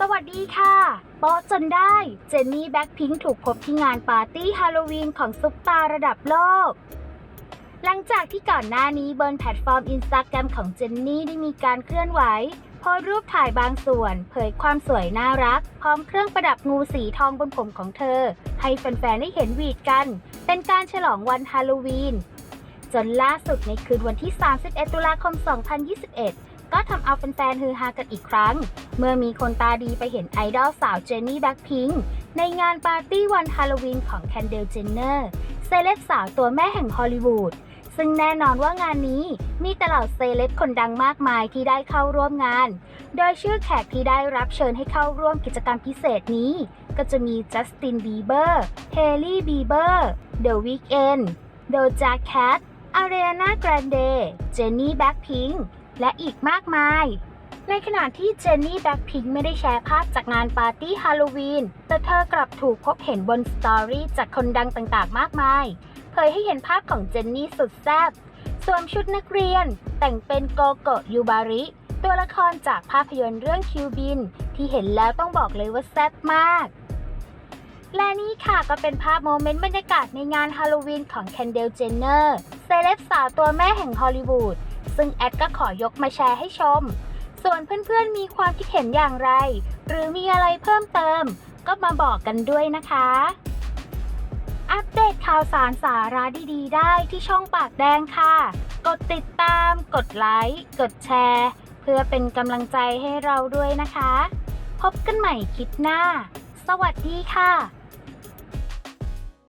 สวัสดีค่ะโป๊ะจนได้ เจนนี่แบ็คพิงค์ถูกพบที่งานปาร์ตี้ฮาโลวีนของซุปตาระดับโลก หลังจากที่ก่อนหน้านี้บนแพลตฟอร์มอินสตาแกรมของเจนนี่ได้มีการเคลื่อนไหวโพสรูปถ่ายบางส่วน เผยความสวยน่ารัก พร้อมเครื่องประดับงูสีทองบนผมของเธอ ให้แฟนๆได้เห็นวีดกัน เป็นการฉลองวันฮาโลวีน จนล่าสุดในคืนวันที่ 31 ตุลาคม 2021 ก็ทำเอาแฟนๆฮือฮากันอีกครั้ง เมื่อมีคนตาดีไปเห็นไอดอลสาวเจนนี่แบ็คพิงค์ในงานปาร์ตี้วันฮาโลวีนของแคนเดลเจนเนอร์เซเลบสาวตัวแม่แห่งฮอลลีวูดซึ่งแน่นอนว่างานนี้มีแต่เหล่าเซเลบคนดังมากมายที่ได้เข้าร่วมงาน โดยชื่อแขกที่ได้รับเชิญให้เข้าร่วมกิจกรรมพิเศษนี้ ก็จะมีจัสตินบีเบอร์เฮลี่บีเบอร์เดอะวีคเอนโดจาแคทอารีนาแกรนเดเจนนี่แบ็คพิงค์ และอีกมากมาย ในขณะที่เจนนี่แบ็คพิงไม่ได้แชร์ภาพจากงานปาร์ตี้ฮาโลวีน แต่เธอกลับถูกพบเห็นบนสตอรี่จากคนดังต่างๆ มากมาย เผยให้เห็นภาพของเจนนี่สุดแซ่บสวมชุดนักเรียน แต่งเป็นโกโกะยูบาริ ตัวละครจากภาพยนตร์เรื่องคิวบิน ที่เห็นแล้วต้องบอกเลยว่าแซ่บมาก และนี่ค่ะก็เป็นภาพโมเมนต์บรรยากาศในงานฮาโลวีนของแคนเดลเจนเนอร์เซเลบสาวตัวแม่แห่งฮอลลีวูด ซึ่งแอดก็ขอยกมาแชร์ให้ชม ส่วนเพื่อนๆมีความคิดเห็นอย่างไร หรือมีอะไรเพิ่มเติม ก็มาบอกกันด้วยนะคะ อัปเดตข่าวสารสาระดีๆ ได้ที่ช่องปากแดงค่ะ กดติดตาม กดไลค์ กดแชร์ เพื่อเป็นกำลังใจให้เราด้วยนะคะ พบกันใหม่คลิปหน้า สวัสดีค่ะ